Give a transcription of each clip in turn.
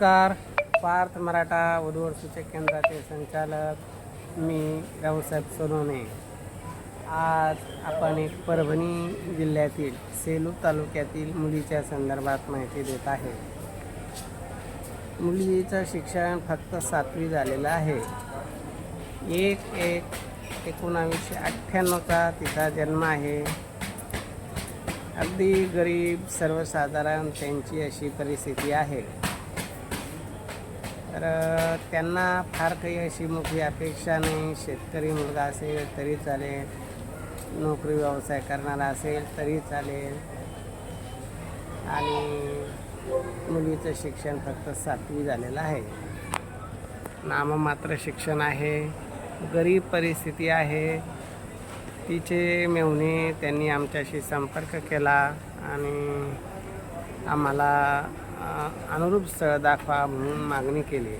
नमस्कार. पार्थ मराठा वधूवर सूचक केंद्राचे संचालक मी रावसाहेब सोनवणे. आज आपण एक परभणी जिल्ह्यातील सेलू तालुक्यातील मुलीच्या संदर्भात माहिती देत आहे. मुलीचं शिक्षण फक्त सातवी झालेलं आहे. एक एक एकोणावीसशे अठ्ठ्याण्णवचा तिचा जन्म आहे. अगदी गरीब सर्वसाधारण त्यांची अशी परिस्थिती आहे. तर त्यांना फार काही अशी मोठी अपेक्षा नाही. शेतकरी मुलगा असेल तरी चालेल. नोकरी व्यवसाय करणारा असेल तरी चालेल. आणि मुलीचं शिक्षण फक्त सातवी झालेलं आहे. नाममात्र शिक्षण आहे. गरीब परिस्थिती आहे. तिचे मेहुणे त्यांनी आमच्याशी संपर्क केला आणि आम्हाला अनुरूप स्थळ दाखवा म्हणून मागणी केली.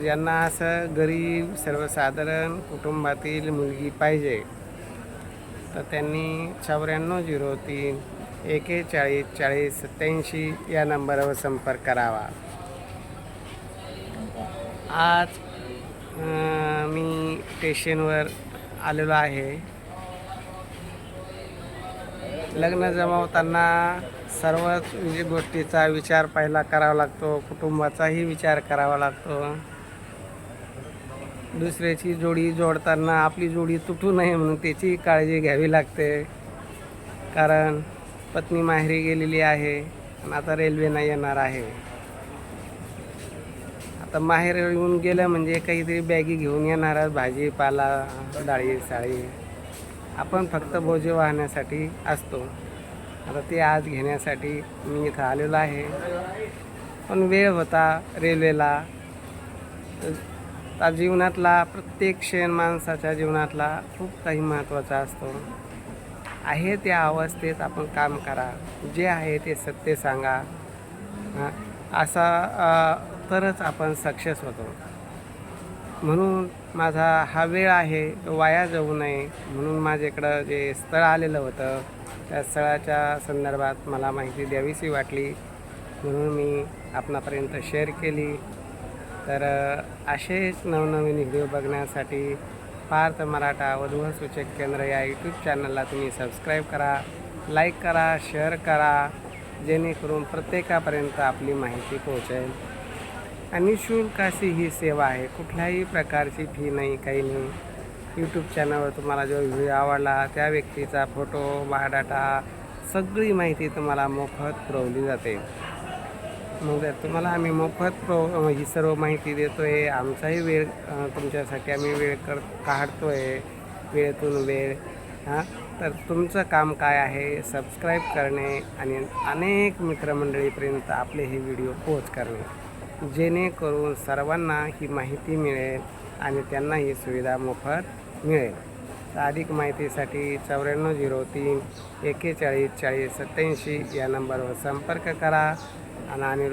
ज्यांना असं गरीब सर्वसाधारण कुटुंबातील मुलगी पाहिजे. तर त्यांनी चौऱ्याण्णव झिरो तीन एकेचाळीस चाळीस सत्याऐंशी या नंबरवर संपर्क करावा. आज मी स्टेशनवर आलेलो आहे. लग्न जमवताना सर्वच म्हणजे गोष्टीचा विचार पहिला करावा लागतो कुटुंबाचाही विचार करावा लागतो. दुसऱ्याची जोडी जोडताना आपली जोडी तुटू नये म्हणून त्याची काळजी घ्यावी लागते. कारण पत्नी माहेरी गेलेली आहे आणि आता रेल्वेनं येणार आहे. आता माहेर येऊन गेलं म्हणजे काहीतरी बॅगी घेऊन येणार भाजीपाला डाळी साळी. आपण फक्त बोजे वाहण्यासाठी असतो. आता ते आज घेण्यासाठी मी इथं आलेलो आहे. पण वेळ होता रेल्वेला. तर जीवनातला प्रत्येक क्षण माणसाच्या जीवनातला खूप काही महत्त्वाचा असतो. आहे त्या अवस्थेत आपण काम करा. जे आहे ते सत्य सांगा. असा तरच आपण सक्सेस होतो. म्हणून माझा हा वेळ आहे तो वाया जाऊ नये. म्हणून माझ्याकडं जे स्थळ आलेलं होतं त्या स्थळाच्या संदर्भात मला माहिती द्यावीशी वाटली. म्हणून मी आपणापर्यंत शेअर केली. तर असेच नवनवीन व्हिडिओ बघण्यासाठी पार्थ मराठा वधूवर सूचक केंद्र या यूट्यूब चॅनलला तुम्ही सबस्क्राईब करा लाईक करा शेअर करा जेणेकरून प्रत्येकापर्यंत आपली माहिती पोहोचेल. आणि शुल्क अशी ही सेवा आहे. कुठल्याही प्रकारची फी नाही काही नाही. यूट्यूब चॅनलवर तुम्हाला जो व्हिडिओ आवडला त्या व्यक्तीचा फोटो बायोडाटा सगळी माहिती तुम्हाला मोफत पुरवली जाते. मग तुम्हाला आम्ही मोफत प्रो ही सर्व माहिती देतो आहे आमचाही वेळ तुमच्यासाठी आम्ही वेळ कर काढतो आहे वेळेतून वेळ हां. तर तुमचं काम काय आहे? सबस्क्राईब करणे आणि अनेक मित्रमंडळीपर्यंत आपले हे व्हिडिओ पोच करणे. जेणेकरून सर्वांना ही माहिती मिळेल आणि त्यांना ही सुविधा मोफत मिळेल. अधिक माहितीसाठी चौऱ्याण्णव झिरो तीन एकेचाळीस चाळीस सत्याऐंशी या नंबरवर संपर्क करा. आणि आणि